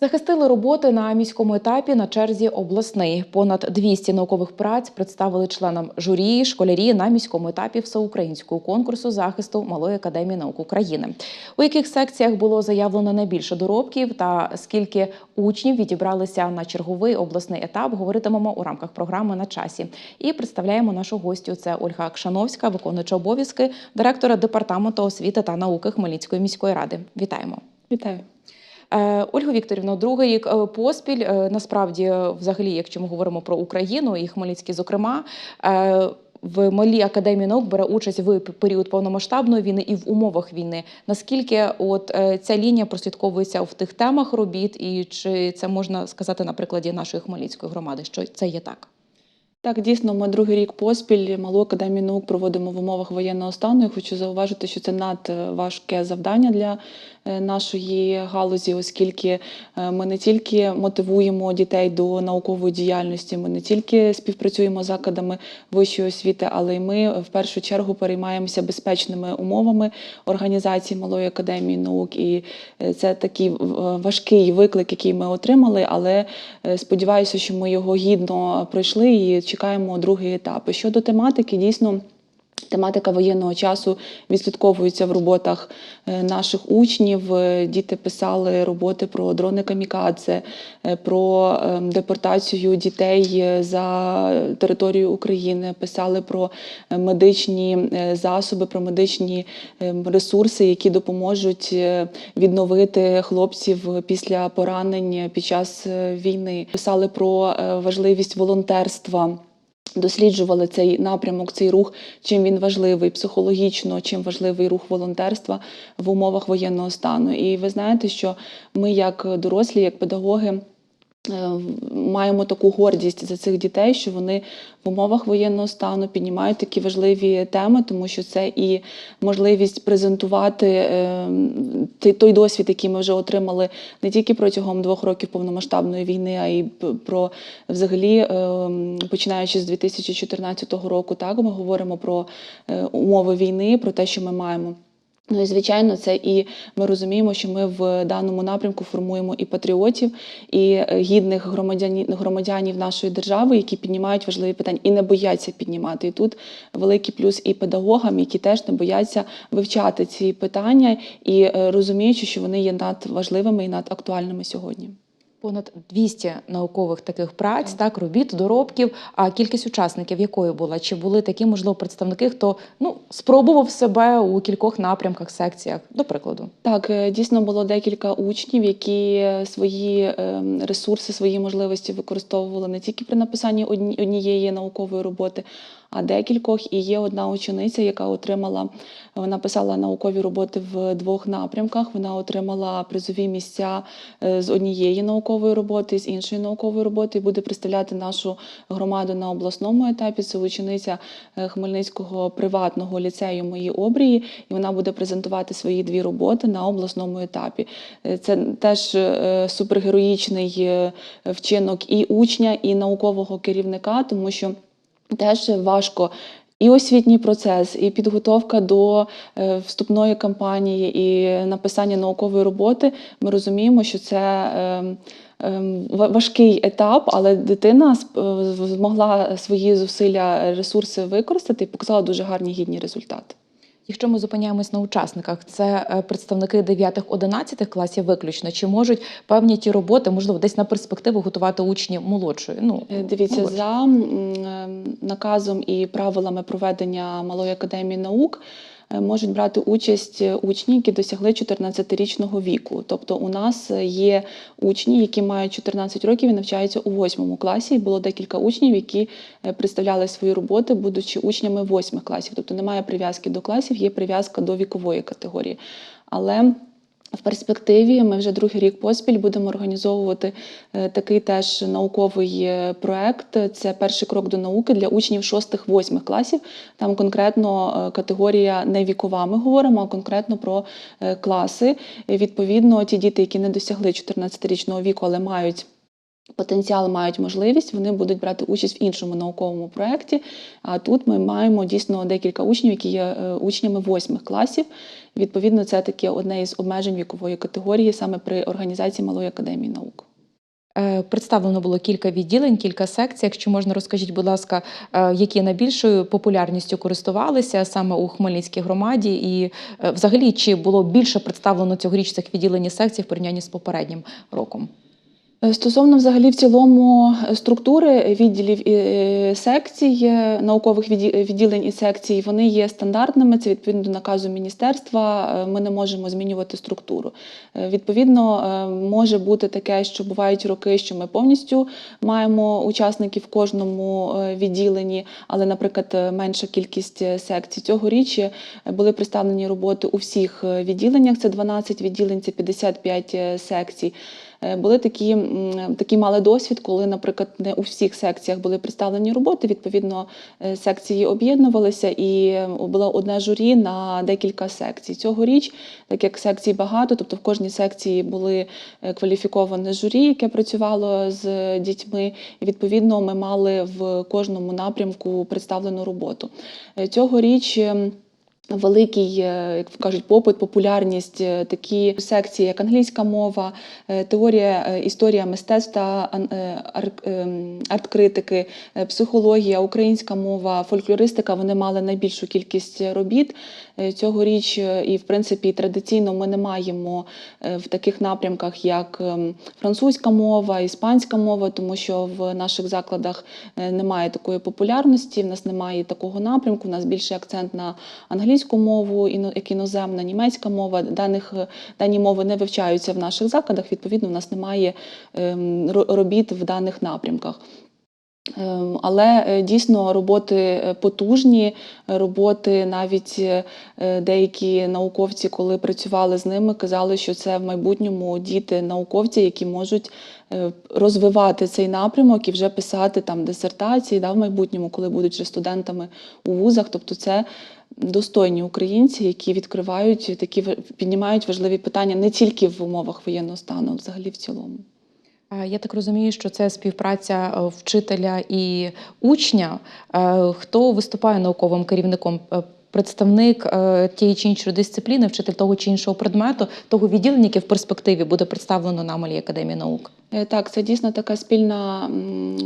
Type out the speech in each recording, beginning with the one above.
Захистили роботи на міському етапі на черзі обласний. Понад 200 наукових праць представили членам журі, школярі на міському етапі всеукраїнського конкурсу захисту Малої академії наук України. У яких секціях було заявлено найбільше доробків та скільки учнів відібралися на черговий обласний етап, говоритимемо у рамках програми на часі. І представляємо нашу гостю. Це Ольга Кшановська, виконуюча обов'язки директора департаменту освіти та науки Хмельницької міської ради. Вітаємо. Вітаю. Е, Ольга Вікторівна, другий рік е, поспіль. е, Насправді, взагалі, якщо ми говоримо про Україну і Хмельницький, зокрема. В малій академії наук бере участь в період повномасштабної війни і в умовах війни. Наскільки от ця лінія прослідковується в тих темах робіт, і чи це можна сказати на прикладі нашої хмельницької громади, що це є так? Так, дійсно, ми другий рік поспіль малу академію наук проводимо в умовах воєнного стану. Я хочу зауважити, що це надважке завдання для е, нашої галузі, оскільки е, ми не тільки мотивуємо дітей до наукової діяльності, ми не тільки співпрацюємо з закладами вищої освіти, але й ми в першу чергу переймаємося безпечними умовами організації малої академії наук. І е, це такий важкий виклик, який ми отримали, але сподіваюся, що ми його гідно пройшли і чекаємо другий етап. Щодо тематики, дійсно. Тематика воєнного часу відслідковується в роботах е, наших учнів. Е, Діти писали роботи про дрони камікадзе, е, про е, депортацію дітей за територію України, писали про медичні засоби, про медичні е, ресурси, які допоможуть відновити хлопців після поранень під час війни. Писали про важливість волонтерства досліджували цей напрямок, цей рух, чим він важливий психологічно, чим важливий рух волонтерства в умовах воєнного стану. І ви знаєте, що ми, як дорослі, як педагоги, маємо таку гордість за цих дітей, що вони в умовах воєнного стану піднімають такі важливі теми, тому що це і можливість презентувати е, той- досвід, який ми вже отримали не тільки протягом двох років повномасштабної війни, а й про взагалі, е, починаючи з 2014 року, так ми говоримо про е, умови війни, про те, що ми маємо. Ну і звичайно, це і ми розуміємо, що ми в даному напрямку формуємо і патріотів, і е, гідних громадян, громадянів нашої держави, які піднімають важливі питання і не бояться піднімати. І тут великий плюс і педагогам, які теж не бояться вивчати ці питання і е, розуміючи, що вони є надважливими і надактуальними сьогодні. Понад 200 наукових таких праць, так, робіт, доробків. А кількість учасників якою була? Чи були такі, можливо, представники, хто ну спробував себе у кількох напрямках, секціях, до прикладу? Так, е, дійсно було декілька учнів, які свої е, ресурси, свої можливості використовували не тільки при написанні одні- однієї наукової роботи, а декількох. І є одна учениця, яка отримала, вона писала наукові роботи в двох напрямках. Вона отримала призові місця е, з однієї наукової роботи, з іншої наукової роботи, і буде представляти нашу громаду на обласному етапі. Це учениця е, Хмельницького приватного ліцею мої обрії, і вона буде презентувати свої дві роботи на обласному етапі. Е, Це теж супергероїчний вчинок і учня, і наукового керівника, тому що теж важко. І освітній процес, і підготовка до е, вступної кампанії, і написання наукової роботи. Ми розуміємо, що це е, е, ва- важкий етап, але дитина е, змогла свої зусилля, ресурси використати і показала дуже гарні гідні результати. Якщо ми зупиняємось на учасниках, це е, представники 9-11 класів виключно, чи можуть певні ті роботи, можливо, десь на перспективу готувати учні молодшої? Ну Е, Дивіться, молодші. за е, наказом і правилами проведення малої академії наук можуть брати участь е, учні, які досягли 14-річного віку. Тобто, у нас е, є учні, які мають 14 років і навчаються у 8 класі. І було декілька учнів, які е, представляли свої роботи, будучи учнями 8 класів. Тобто немає прив'язки до класів, є прив'язка до вікової категорії. Але в перспективі ми вже другий рік поспіль будемо організовувати е, такий теж науковий е, проект. Це перший крок до науки для учнів 6-8 класів. Там конкретно е, категорія не вікова, ми говоримо, а конкретно про класи. Відповідно, ті діти, які не досягли 14-річного віку, але мають потенціал мають можливість, вони будуть брати участь в іншому науковому проєкті. А тут ми маємо дійсно декілька учнів, які є е, учнями восьмих класів. Відповідно, це таке одне із обмежень вікової категорії саме при організації Малої академії наук. Е, Представлено було кілька відділень, кілька секцій. Якщо можна, розкажіть, будь ласка, е, які найбільшою популярністю користувалися саме у Хмельницькій громаді, і взагалі чи було більше представлено цьогоріч цих відділень і секцій в порівнянні з попереднім роком? Е, Стосовно взагалі в цілому е, структури відділів і е, секцій, наукових відді- відділень і секцій, вони є стандартними. Це відповідно до наказу міністерства. Ми не можемо змінювати структуру. Відповідно, може бути таке, що бувають роки, що ми повністю маємо учасників в кожному відділенні, але, наприклад, менша кількість секцій. Цьогоріч були представлені роботи у всіх відділеннях. Це 12 відділень, це 55 е, секцій. Е, Були такі, такі мали досвід, коли, наприклад, не у всіх секціях були представлені роботи. Відповідно, е, секції об'єднувалися, і е, було одне журі на декілька секцій. Цьогоріч, так як секцій багато, тобто в кожній секції були кваліфіковане журі, яке працювало з дітьми. І відповідно ми мали в кожному напрямку представлену роботу. Цьогоріч. Великий, е, як кажуть, попит, популярність е, такі секції, як англійська мова, е, теорія, історія мистецтва, ем, арт-критики, психологія, українська мова, фольклористика. Вони мали найбільшу кількість робіт цьогоріч. І, в принципі, традиційно ми не маємо в таких напрямках, як ем, французька мова, іспанська мова, тому що в наших закладах немає такої популярності, в нас немає такого напрямку. У нас більше акцент на англійську мову, як іноземна, німецька мова. Даних е, дані мови не вивчаються в наших закладах. Відповідно, в нас немає ем, робіт в даних напрямках. Ем, Але е, дійсно роботи е, потужні, роботи навіть деякі науковці, коли працювали з ними, казали, що це в майбутньому діти науковці, які можуть розвивати цей напрямок і вже писати там дисертації да, в майбутньому, коли будуть вже студентами у вузах. Тобто це достойні українці, які відкривають такі піднімають важливі питання не тільки в умовах воєнного стану, а взагалі в цілому. Е, Я так розумію, що це співпраця е, вчителя і учня. Е, Хто виступає науковим керівником? Представник е, тієї чи іншої дисципліни, вчитель того чи іншого предмету, того відділення, яке в перспективі буде представлено на Малій академії наук. Е, Так, це дійсно така спільна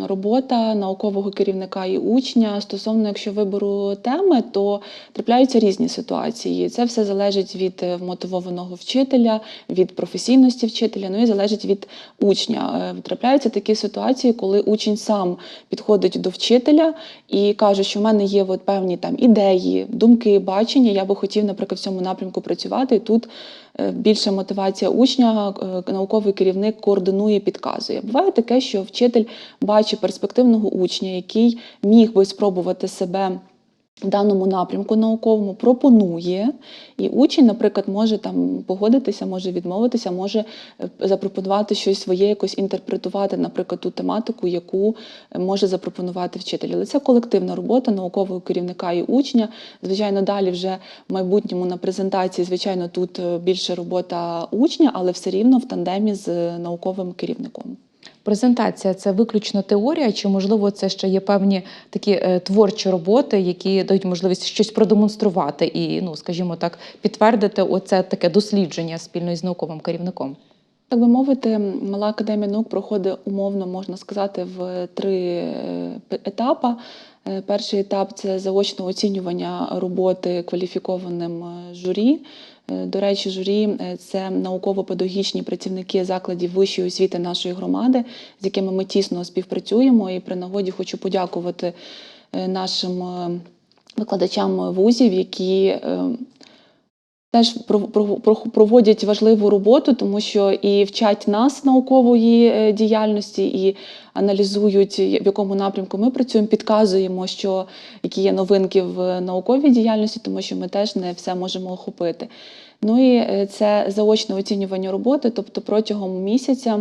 робота наукового керівника і учня. Стосовно, якщо вибору теми, то трапляються різні ситуації. Це все залежить від е, вмотивованого вчителя, від професійності вчителя, ну і залежить від учня. Трапляються такі ситуації, коли учень сам підходить до вчителя і каже, що в мене є от певні там ідеї, думки, бачення. Я би хотів, наприклад, в цьому напрямку працювати. Тут е, більша мотивація учня, е, науковий керівник координує, підказує. Буває таке, що вчитель бачить перспективного учня, який міг би спробувати себе. Даному напрямку науковому пропонує, і учень, наприклад, може там погодитися, може відмовитися, може е, запропонувати щось своє, якось інтерпретувати, наприклад, ту тематику, яку е, може запропонувати вчитель. Але це колективна робота наукового керівника і учня. Звичайно, далі вже в майбутньому на презентації, звичайно, тут е, більше робота учня, але все рівно в тандемі з науковим керівником. Презентація це виключно теорія, чи можливо це ще є певні такі е, творчі роботи, які дають можливість щось продемонструвати і, ну скажімо так, підтвердити оце таке дослідження спільно із науковим керівником. Так би мовити, мала академія наук проходить умовно, можна сказати, в три е, етапи. Е, Перший етап це заочне оцінювання роботи кваліфікованим е, журі. Е, До речі, журі е, це науково-педагогічні працівники закладів вищої освіти нашої громади, з якими ми тісно співпрацюємо. І при нагоді хочу подякувати е, нашим викладачам вузів, які теж про- про- про- проводять важливу роботу, тому що і вчать нас наукової е, діяльності, і аналізують, в якому напрямку ми працюємо, підказуємо, що які є новинки в науковій діяльності, тому що ми теж не все можемо охопити. Ну і е, це заочне оцінювання роботи, тобто протягом місяця.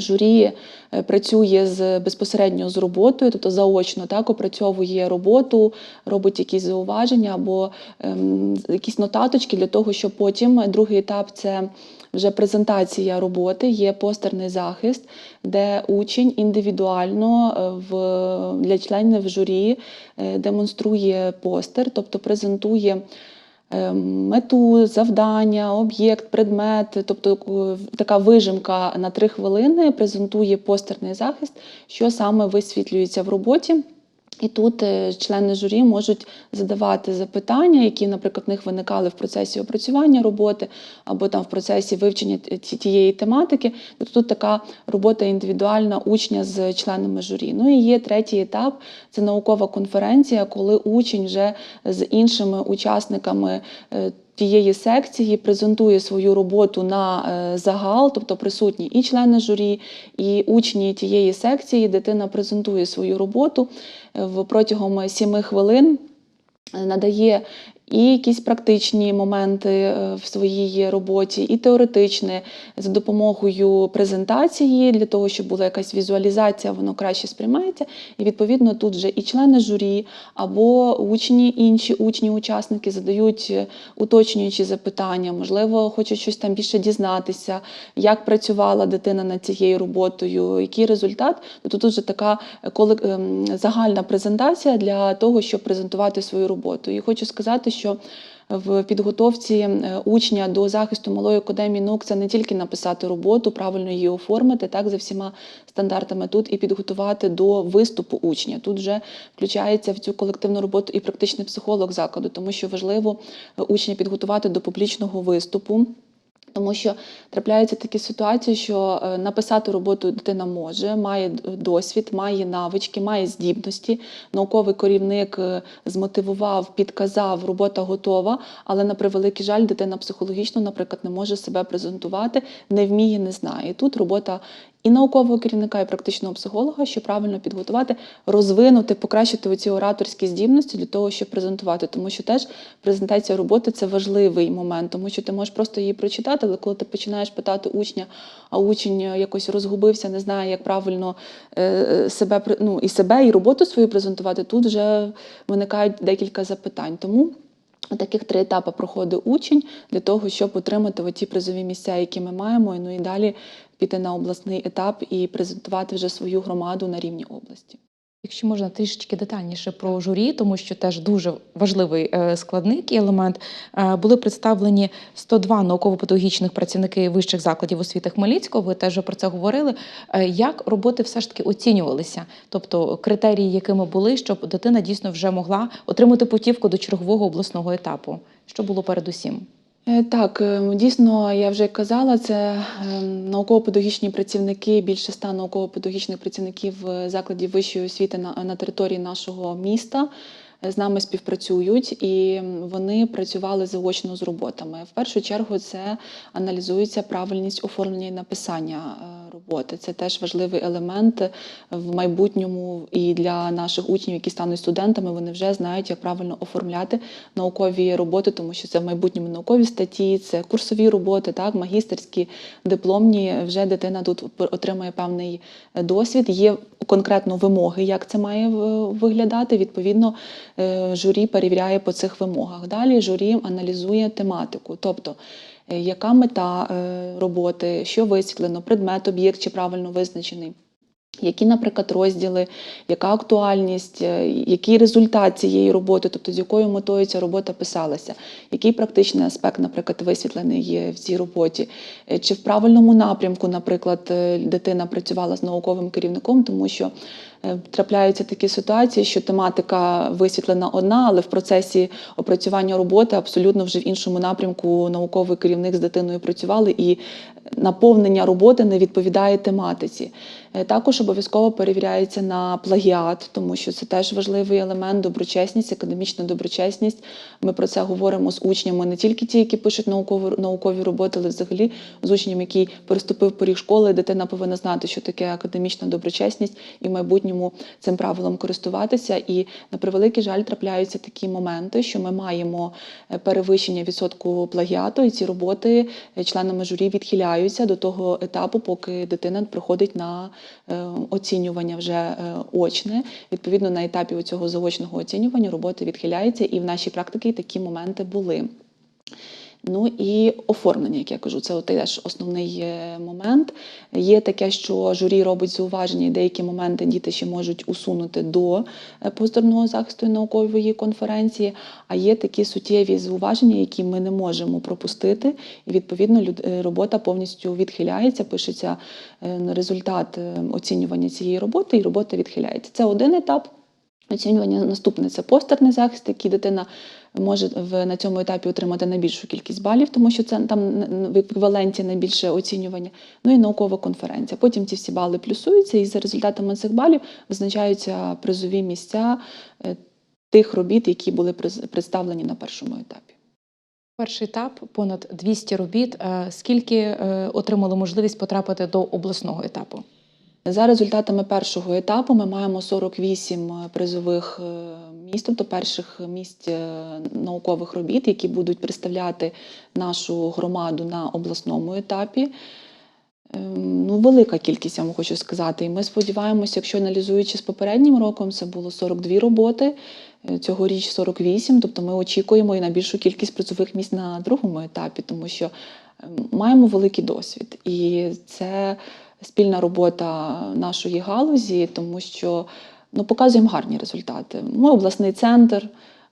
Журі е, працює з безпосередньо з роботою, тобто заочно так опрацьовує роботу, робить якісь зауваження або ем, якісь нотаточки для того, щоб потім е, другий етап це вже презентація роботи, є постерний захист, де учень індивідуально е, в, для членів журі демонструє постер, тобто презентує. Е, Мету, завдання, об'єкт, предмет, тобто е, така вижимка на три хвилини презентує постерний захист, що саме висвітлюється в роботі. І тут е, члени журі можуть задавати запитання, які, наприклад, в них виникали в процесі опрацювання роботи або там в процесі вивчення тієї тематики. Тобто тут така робота індивідуальна учня з членами журі. Ну і є третій етап це наукова конференція, коли учень вже з іншими учасниками. Тієї секції презентує свою роботу на е, загал, тобто присутні і члени журі, і учні тієї секції. Дитина презентує свою роботу е, протягом 7 хвилин. е, Надає і якісь практичні моменти е, в своїй роботі, і теоретичні за допомогою презентації для того, щоб була якась візуалізація, воно краще сприймається. І відповідно тут вже і члени журі або учні, інші учні, учасники задають е, уточнюючі запитання, можливо, хочуть щось там більше дізнатися, як працювала дитина над цією роботою, який результат. Тобто тут вже така е, ем, загальна презентація для того, щоб презентувати свою роботу. І хочу сказати, що в підготовці е, учня до захисту малої академії наук це не тільки написати роботу, правильно її оформити, так за всіма стандартами тут і підготувати до виступу учня. Тут вже включається в цю колективну роботу і практичний психолог закладу, тому що важливо е, учня підготувати до публічного виступу. Тому що трапляються такі ситуації, що е, написати роботу дитина може, має досвід, має навички, має здібності. Науковий керівник е, змотивував, підказав, робота готова, але на превеликий жаль, дитина психологічно, наприклад, не може себе презентувати, не вміє, не знає. І тут робота і наукового керівника, і практичного психолога, щоб правильно підготувати, розвинути, покращити оці ораторські здібності для того, щоб презентувати. Тому що теж презентація роботи це важливий момент, тому що ти можеш просто її прочитати, але коли ти починаєш питати учня, а учень якось розгубився, не знає, як правильно е, себе ну, і себе, і роботу свою презентувати, тут вже виникають декілька запитань. Тому Таких три етапи проходить учень для того, щоб отримати оті призові місця, які ми маємо, ну і далі піти на обласний етап і презентувати вже свою громаду на рівні області. Якщо можна трішечки детальніше про журі, тому що теж дуже важливий е, складник і елемент. Е, Були представлені 102 науково-педагогічних працівники вищих закладів освіти Хмельницького. Ви теж про це говорили. Е, Як роботи все ж таки оцінювалися? Тобто критерії, якими були, щоб дитина дійсно вже могла отримати путівку до чергового обласного етапу? Що було передусім? Е, Так, е, дійсно, я вже казала, це е, науково-педагогічні працівники, більше ста науково-педагогічних працівників закладів вищої освіти на, на території нашого міста. З нами співпрацюють і вони працювали заочно з роботами. В першу чергу це аналізується правильність оформлення і написання роботи. Це теж важливий елемент в майбутньому і для наших учнів, які стануть студентами. Вони вже знають, як правильно оформляти наукові роботи, тому що це в майбутньому наукові статті, це курсові роботи, так, магістерські, дипломні. Вже дитина тут отримує певний досвід. Є конкретно вимоги, як це має виглядати. Відповідно, е, журі перевіряє по цих вимогах. Далі журі аналізує тематику, тобто. Е, Яка мета е, роботи, що висвітлено, предмет, об'єкт чи правильно визначений, які, наприклад, розділи, яка актуальність, е, який результат цієї роботи, тобто з якою метою ця робота писалася, який практичний аспект, наприклад, висвітлений є в цій роботі, чи в правильному напрямку, наприклад, дитина працювала з науковим керівником, тому що трапляються такі ситуації, що тематика висвітлена одна, але в процесі опрацювання роботи абсолютно вже в іншому напрямку науковий керівник з дитиною працювали, і наповнення роботи не відповідає тематиці. Е, Також обов'язково перевіряється на плагіат, тому що це теж важливий елемент, доброчесність, академічна доброчесність. Ми про це говоримо з учнями, не тільки ті, які пишуть наукові, наукові роботи, але взагалі з учнем, який переступив поріг школи, дитина повинна знати, що таке академічна доброчесність, і в майбутньому майбутньому цим правилом користуватися. І на превеликий жаль трапляються такі моменти, що ми маємо е, перевищення відсотку плагіату, і ці роботи е, членами журі відхиляються до того етапу, поки дитина проходить на е, оцінювання вже очне. Відповідно, на етапі цього заочного оцінювання роботи відхиляються, і в нашій практиці такі моменти були. Ну і оформлення, як я кажу, це теж основний е, момент. Є таке, що журі робить зауваження, і деякі моменти діти ще можуть усунути до е, захисту і наукової конференції. А є такі суттєві зауваження, які ми не можемо пропустити. І відповідно е, робота повністю відхиляється. Пишеться результат оцінювання цієї роботи, і робота відхиляється. Це один етап. Оцінювання наступне це постерний захист, який дитина може в, на цьому етапі отримати найбільшу кількість балів, тому що це там в еквіваленті найбільше оцінювання. Ну і наукова конференція. Потім ці всі бали плюсуються, і за результатами цих балів визначаються призові місця е, тих робіт, які були представлені на першому етапі. Перший етап понад 200 робіт. Е, Скільки е, отримали можливість потрапити до обласного етапу? За результатами першого етапу ми маємо 48 призових е, місць, тобто перших місць е, наукових робіт, які будуть представляти нашу громаду на обласному етапі. Ем, Ну, велика кількість, я вам хочу сказати. І ми сподіваємося, якщо аналізуючи з попереднім роком, це було 42 роботи, е, цьогоріч 48, тобто ми очікуємо і на більшу кількість призових місць на другому етапі, тому що ем, маємо великий досвід. І це спільна робота нашої галузі, тому що ну, показуємо гарні результати. Ми обласний центр.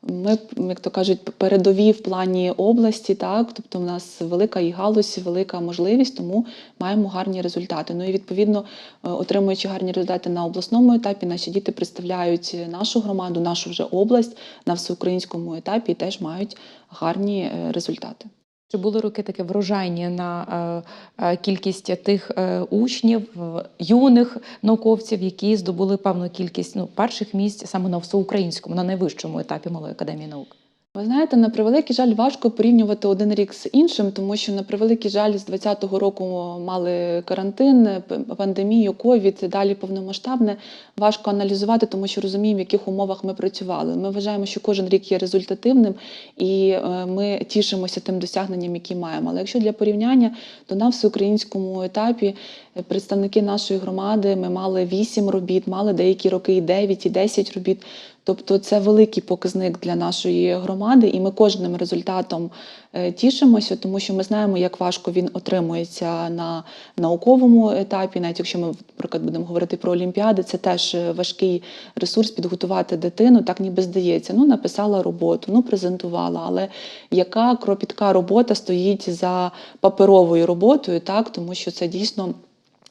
Ми, як то кажуть, передові в плані області, так тобто в нас велика і галузь, велика можливість, тому маємо гарні результати. Ну і відповідно, е, отримуючи гарні результати на обласному етапі, наші діти представляють нашу громаду, нашу вже область на всеукраїнському етапі і теж мають гарні е, результати. Чи були роки таке врожайні на е, е, кількість тих е, учнів, юних науковців, які здобули певну кількість ну, перших місць саме на всеукраїнському, на найвищому етапі Малої академії наук? Ви знаєте, на превеликий жаль, важко порівнювати один рік з іншим, тому що на превеликий жаль, з 20-го року мали карантин, пандемію, ковід, далі повномасштабне. Важко аналізувати, тому що розуміємо, в яких умовах ми працювали. Ми вважаємо, що кожен рік є результативним, і е, ми тішимося тим досягненням, які маємо. Але якщо для порівняння, то на всеукраїнському етапі е, представники нашої громади ми мали 8 робіт, мали деякі роки і 9, і 10 робіт. Тобто це великий показник для нашої громади, і ми кожним результатом е, тішимося, тому що ми знаємо, як важко він отримується на науковому етапі. Навіть якщо ми, наприклад, будемо говорити про олімпіади, це теж е, важкий ресурс підготувати дитину, так ніби здається. Ну, написала роботу, ну презентувала. Але яка кропітка робота стоїть за паперовою роботою, так тому що це дійсно.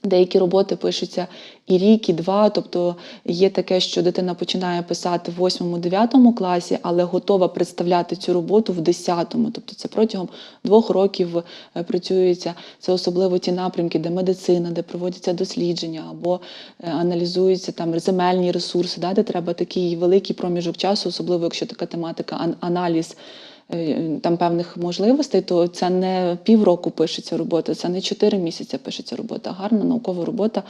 Деякі роботи пишуться і рік, і два. Тобто є таке, що дитина починає писати в 8-9 класі, але готова представляти цю роботу в 10-му. Тобто це протягом двох років е, працюється. Це особливо ті напрямки, де медицина, де проводяться дослідження, або е, аналізуються там земельні ресурси, да, де треба такий великий проміжок часу, особливо якщо така тематика аналіз там певних можливостей, то це не півроку пишеться робота, це не чотири місяці пишеться робота. Гарна наукова робота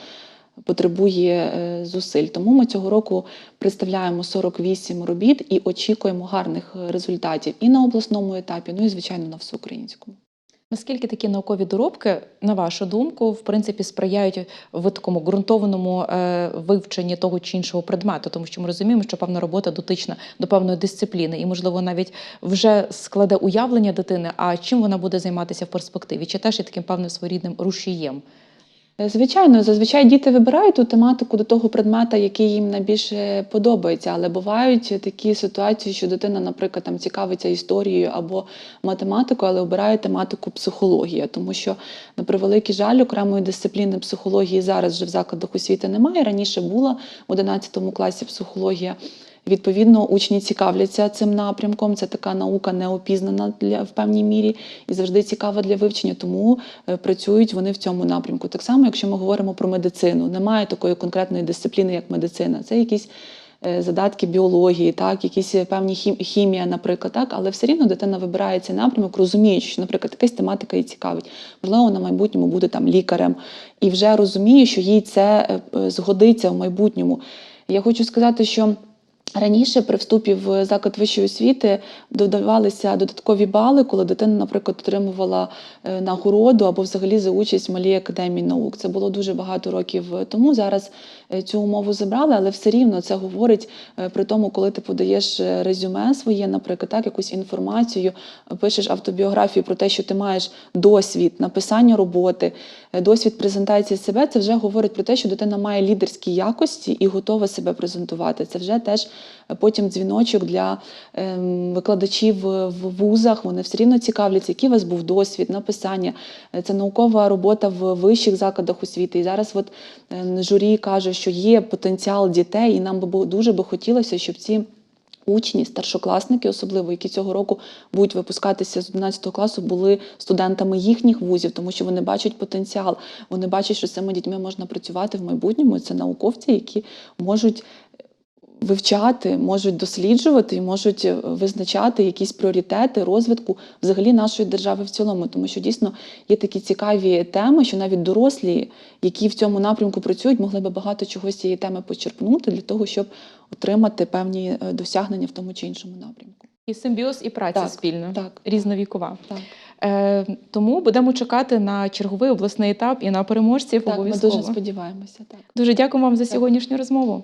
потребує е, зусиль. Тому ми цього року представляємо 48 робіт і очікуємо гарних е, результатів і на обласному етапі, ну і звичайно на всеукраїнському. Наскільки такі наукові доробки, на вашу думку, в принципі, сприяють в такому ґрунтованому е, вивченні того чи іншого предмету, тому що ми розуміємо, що певна робота дотична до певної дисципліни, і, можливо, навіть вже складе уявлення дитини, а чим вона буде займатися в перспективі, чи теж є таким певним своєрідним рушієм. Е, Звичайно, зазвичай діти вибирають ту тематику до того предмета, який їм найбільше подобається. Але бувають такі ситуації, що дитина, наприклад, там цікавиться історією або математикою, але обирає тематику психологія, тому що на превеликий жаль, окремої дисципліни психології зараз вже в закладах освіти немає. Раніше була в 11 класі психологія. Відповідно, учні цікавляться цим напрямком. Це така наука неопізнана для в певній мірі і завжди цікава для вивчення, тому е, працюють вони в цьому напрямку. Так само, якщо ми говоримо про медицину, немає такої конкретної дисципліни, як медицина. Це якісь е, задатки біології, так, якісь певні хімія, наприклад, так, але все рівно дитина вибирає цей напрямок, розуміючи, що, наприклад, якась тематика її цікавить. Можливо, вона майбутньому буде там лікарем і вже розуміє, що їй це е, згодиться в майбутньому. Я хочу сказати, що раніше при вступі в заклад вищої освіти додавалися додаткові бали, коли дитина, наприклад, отримувала е, нагороду або взагалі за участь в малій академії наук. Це було дуже багато років тому. Зараз е, цю умову забрали, але все рівно це говорить е, при тому, коли ти подаєш резюме своє, наприклад, так, якусь інформацію, пишеш автобіографію про те, що ти маєш досвід написання роботи, досвід презентації себе. Це вже говорить про те, що дитина має лідерські якості і готова себе презентувати. Це вже теж потім дзвіночок для ем, викладачів в вузах. Вони все рівно цікавляться, який у вас був досвід написання. Е, Це наукова робота в вищих закладах освіти. І зараз от е, журі каже, що є потенціал дітей, і нам би дуже би хотілося, щоб ці. Учні, старшокласники, особливо, які цього року будуть випускатися з 11 класу, були студентами їхніх вузів, тому що вони бачать потенціал. Вони бачать, що з цими дітьми можна працювати в майбутньому. Це науковці, які можуть вивчати, можуть досліджувати і можуть е, визначати якісь пріоритети розвитку взагалі нашої держави в цілому. Тому що дійсно є такі цікаві теми, що навіть дорослі, які в цьому напрямку працюють, могли би багато чогось цієї теми почерпнути для того, щоб отримати певні е, досягнення в тому чи іншому напрямку. І симбіоз, і праця Так, спільна, так. різновікова. Так, Е, тому будемо чекати на черговий обласний етап і на переможців так ми дуже сподіваємося. Так. Дуже дякую вам за Так. сьогоднішню розмову.